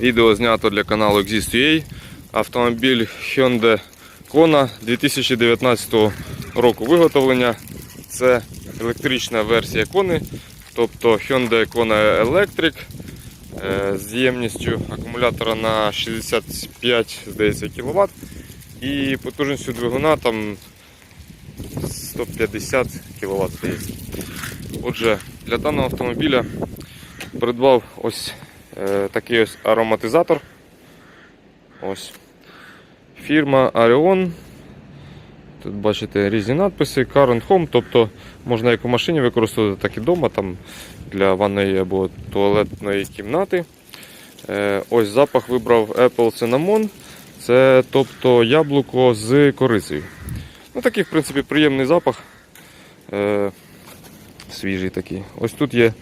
Відео знято для каналу Exist.ua. Автомобіль Hyundai Kona 2019 року виготовлення. Це електрична версія Kona, тобто Hyundai Kona Electric е, з ємністю акумулятора на 65 здається, кВт і потужністю двигуна там 150 кВт здається. Отже, для даного автомобіля придбав ось такий ось ароматизатор. Ось. Фірма Arion. Тут бачите різні надписи, and Home, тобто можна як у машині використовувати, так і вдома, там для ванної або туалетної кімнати. Е, ось запах вибрав Apple Cinnamon. Це тобто яблуко з корицею. Ну, такий, в принципі, приємний запах. Е, свіжий такий. Ось тут є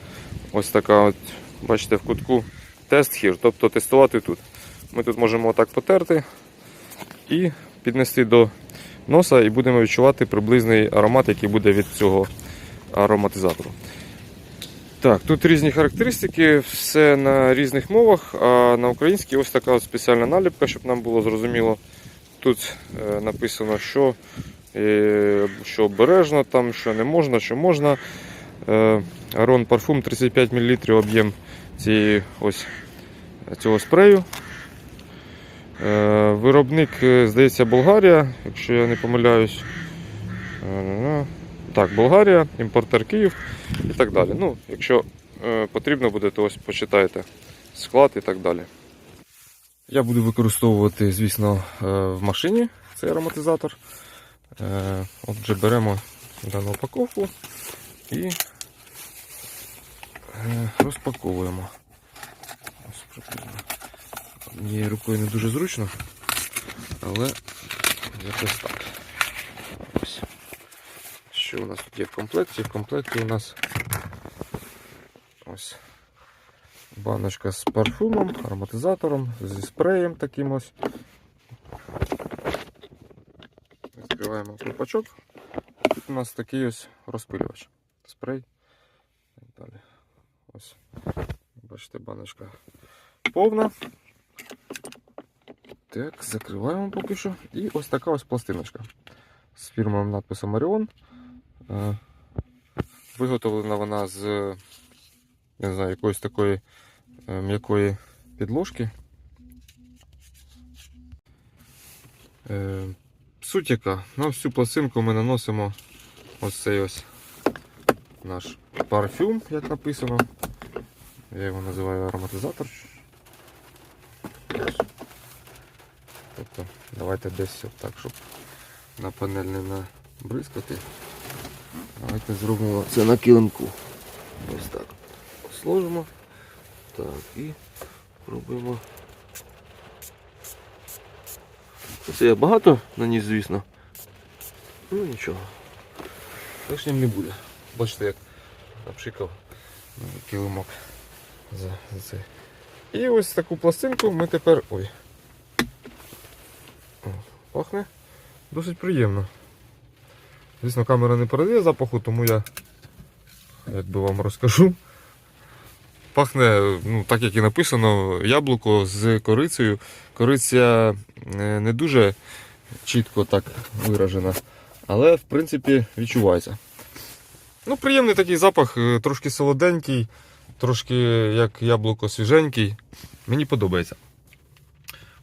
ось така, от, бачите, в кутку тест here, тобто тестувати тут. Ми тут можемо отак потерти і піднести до носа і будемо відчувати приблизний аромат, який буде від цього ароматизатору. Так, тут різні характеристики, все на різних мовах, а на українській ось така спеціальна наліпка, щоб нам було зрозуміло. Тут е, написано, що, е, що обережно, там, що не можна, що можна. Е, Арон парфум 35 мл об'єм цього спрею. Е, Виробник, е, здається, Болгарія, якщо я не помиляюсь. Е, Так, Болгарія, імпортер Київ і так далі. Ну, якщо потрібно буде, то ось почитайте склад і так далі. Я буду використовувати, звісно, в машині цей ароматизатор. Отже, беремо дану упаковку і розпаковуємо. Ось рукою не дуже зручно, але якось так. Ось. Що у нас тут є в комплекті? В комплекті у нас ось баночка з парфумом, ароматизатором, зі спреєм таким ось. Відкриваємо крупачок. Тут у нас такий ось розпилювач. Спрей. І далі. Ось. Бачите, баночка повна. Так, закриваємо поки що. І ось така ось пластиночка з фірмовим надписом Orion. Е, Виготовлена вона з не знаю, якоїсь такої е, м'якої підложки. Е, Суть яка, на цю пластинку ми наносимо ось цей ось наш парфюм, як написано. Я його називаю ароматизатор. Тобто, давайте десь так, щоб на панель не набризкати. Давайте зробимо це на килимку. Ось так. Сложимо. Так, і пробуємо. Це я багато наніс, звісно. Ну нічого. Лишнім не буде. Бачите, як напшикав на килимок. І ось таку пластинку ми тепер... Ой. Пахне досить приємно. Звісно, камера не передає запаху, тому я як би вам розкажу. Пахне, ну, так як і написано, яблуко з корицею. Кориця е, не дуже чітко так виражена, але в принципі відчувається. Ну, Приємний такий запах, е, трошки солоденький, трошки як яблуко свіженький. Мені подобається.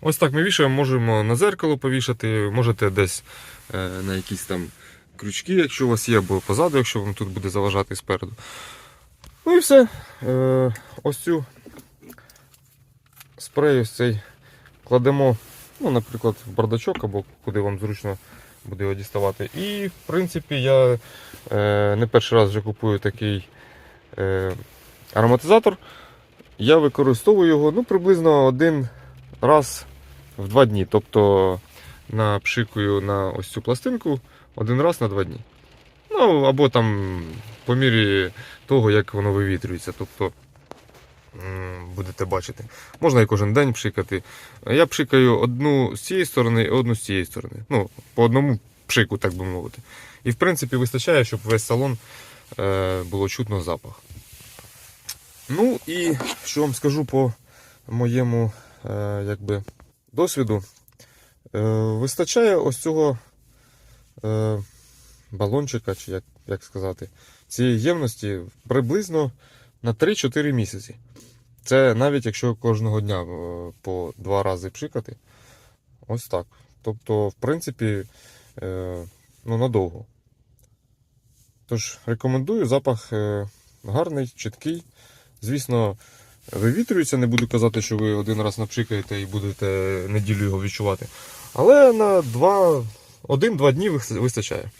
Ось так ми вішаємо, можемо на зеркало повішати, можете десь е, на якісь там крючки, якщо у вас є, або позаду, якщо вам тут буде заважати спереду. Ну і все. Е, ось цю спрей ось цей кладемо, ну, наприклад, в бардачок або куди вам зручно буде його діставати. І, в принципі, я е, не перший раз вже купую такий ароматизатор. Я використовую його ну, приблизно один раз в два дні. Тобто напшикую на ось цю пластинку один раз на два дні. Ну, або там по мірі того, як воно вивітрюється. Тобто будете бачити. Можна і кожен день пшикати. Я пшикаю одну з цієї сторони і одну з цієї сторони. Ну, по одному пшику, так би мовити. І в принципі вистачає, щоб весь салон е, було чутно запах. Ну і що вам скажу по моєму е, якби, досвіду е, вистачає ось цього е, балончика, чи як, як сказати, цієї ємності приблизно на 3-4 місяці. Це навіть якщо кожного дня е, по два рази пшикати. Ось так. Тобто, в принципі, е, ну, надовго. Тож, рекомендую, запах е, гарний, чіткий. Звісно, вивітрюється, не буду казати, що ви один раз напшикаєте і будете неділю його відчувати. Але на два, один-два дні вистачає.